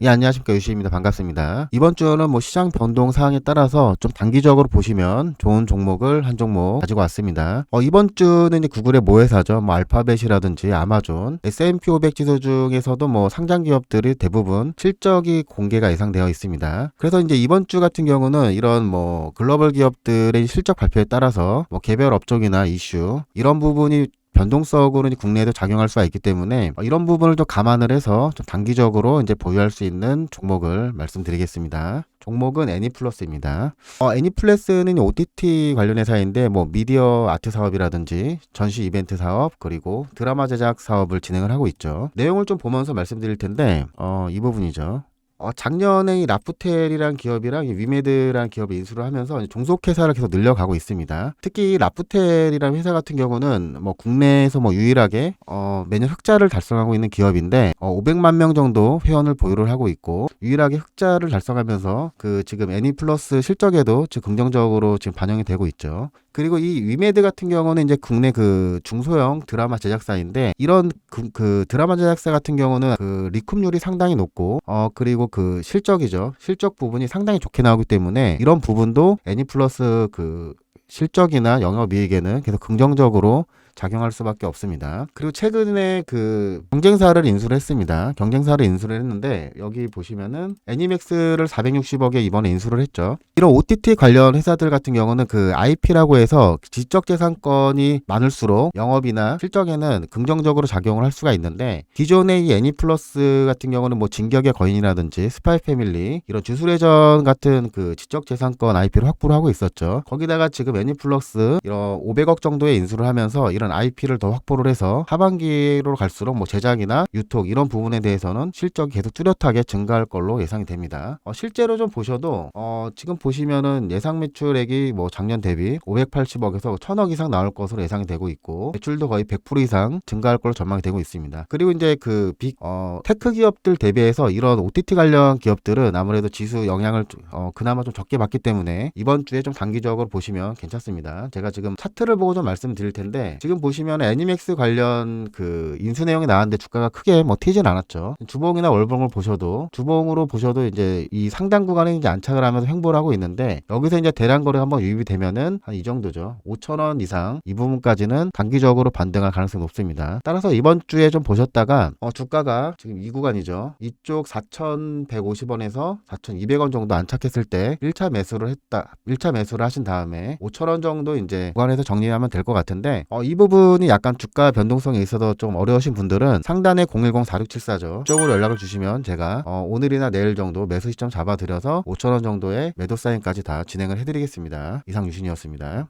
예, 안녕하십니까. 유시입니다. 반갑습니다. 이번 주는 뭐 시장 변동 사항에 따라서 좀 단기적으로 보시면 좋은 종목을 한 종목 가지고 왔습니다. 어, 이번 주는 이제 구글의 모회사죠. 뭐 알파벳이라든지 아마존, S&P 500 지수 중에서도 뭐 상장 기업들이 대부분 실적이 공개가 예상되어 있습니다. 그래서 이제 이번 주 같은 경우는 이런 뭐 글로벌 기업들의 실적 발표에 따라서 뭐 개별 업종이나 이슈 이런 부분이 변동성으로 국내에도 작용할 수가 있기 때문에 어, 이런 부분을 좀 감안을 해서 좀 단기적으로 이제 보유할 수 있는 종목을 말씀드리겠습니다. 종목은 애니플러스입니다. 어, 애니플러스는 OTT 관련 회사인데 뭐 미디어 아트 사업이라든지 전시 이벤트 사업 그리고 드라마 제작 사업을 진행을 하고 있죠. 내용을 좀 보면서 말씀드릴 텐데 어, 이 부분이죠. 어, 작년에 이 라프텔이란 기업이랑 이 위메드라는 기업을 인수를 하면서 종속회사를 계속 늘려가고 있습니다. 특히 이 라프텔이라는 회사 같은 경우는 뭐 국내에서 뭐 유일하게 어, 매년 흑자를 달성하고 있는 기업인데 어, 500만 명 정도 회원을 보유를 하고 있고 유일하게 흑자를 달성하면서 그 지금 애니플러스 실적에도 지금 긍정적으로 지금 반영이 되고 있죠. 그리고 이 위메드 같은 경우는 이제 국내 그 중소형 드라마 제작사인데 이런 그, 그 드라마 제작사 같은 경우는 그 리쿰률이 상당히 높고 어 그리고 그 실적이죠. 실적 부분이 상당히 좋게 나오기 때문에 이런 부분도 애니플러스 그 실적이나 영업 이익에는 계속 긍정적으로 작용할 수밖에 없습니다. 그리고 최근에 그 경쟁사를 인수를 했습니다. 경쟁사를 인수를 했는데 여기 보시면은 애니맥스를 460억에 이번에 인수를 했죠. 이런 OTT 관련 회사들 같은 경우는 그 IP라고 해서 지적재산권이 많을수록 영업이나 실적에는 긍정적으로 작용을 할 수가 있는데 기존의 이 애니플러스 같은 경우는 뭐 진격의 거인이라든지 스파이 패밀리 이런 주술회전 같은 그 지적재산권 IP를 확보를 하고 있었죠. 거기다가 지금 애니플러스 이런 500억 정도의 인수를 하면서 이런 IP를 더 확보를 해서 하반기로 갈수록 뭐 제작이나 유통 이런 부분에 대해서는 실적이 계속 뚜렷하게 증가할 걸로 예상이 됩니다. 어, 실제로 좀 보셔도 어, 지금 보시면은 예상 매출액이 뭐 작년 대비 580억에서 1000억 이상 나올 것으로 예상이 되고 있고 매출도 거의 100% 이상 증가할 걸로 전망이 되고 있습니다. 그리고 이제 그 빅, 어, 테크 기업들 대비해서 이런 OTT 관련 기업들은 아무래도 지수 영향을 좀, 어, 그나마 좀 적게 받기 때문에 이번 주에 좀 단기적으로 보시면 괜찮습니다. 제가 지금 차트를 보고 좀 말씀드릴 텐데 지금 보시면 애니맥스 관련 그 인수 내용이 나왔는데 주가가 크게 뭐 튀진 않았죠. 주봉이나 월봉을 보셔도 주봉으로 보셔도 이제 이 상당 구간에 이제 안착을 하면서 횡보를 하고 있는데 여기서 이제 대량 거래 한번 유입이 되면은 한 이 정도죠. 5천 원 이상 이 부분까지는 단기적으로 반등할 가능성이 높습니다. 따라서 이번 주에 좀 보셨다가 어, 주가가 지금 이 구간이죠. 이쪽 4,150원에서 4,200원 정도 안착했을 때 1차 매수를 했다. 1차 매수를 하신 다음에 5천 원 정도 이제 구간에서 정리하면 될 것 같은데 어, 이 부분이 약간 주가 변동성에 있어서 좀 어려우신 분들은 상단에 010-4674죠. 쪽으로 연락을 주시면 제가 어, 오늘이나 내일 정도 매수 시점 잡아드려서 5천 원 정도의 매도 사인까지 다 진행을 해드리겠습니다. 이상 유신이었습니다.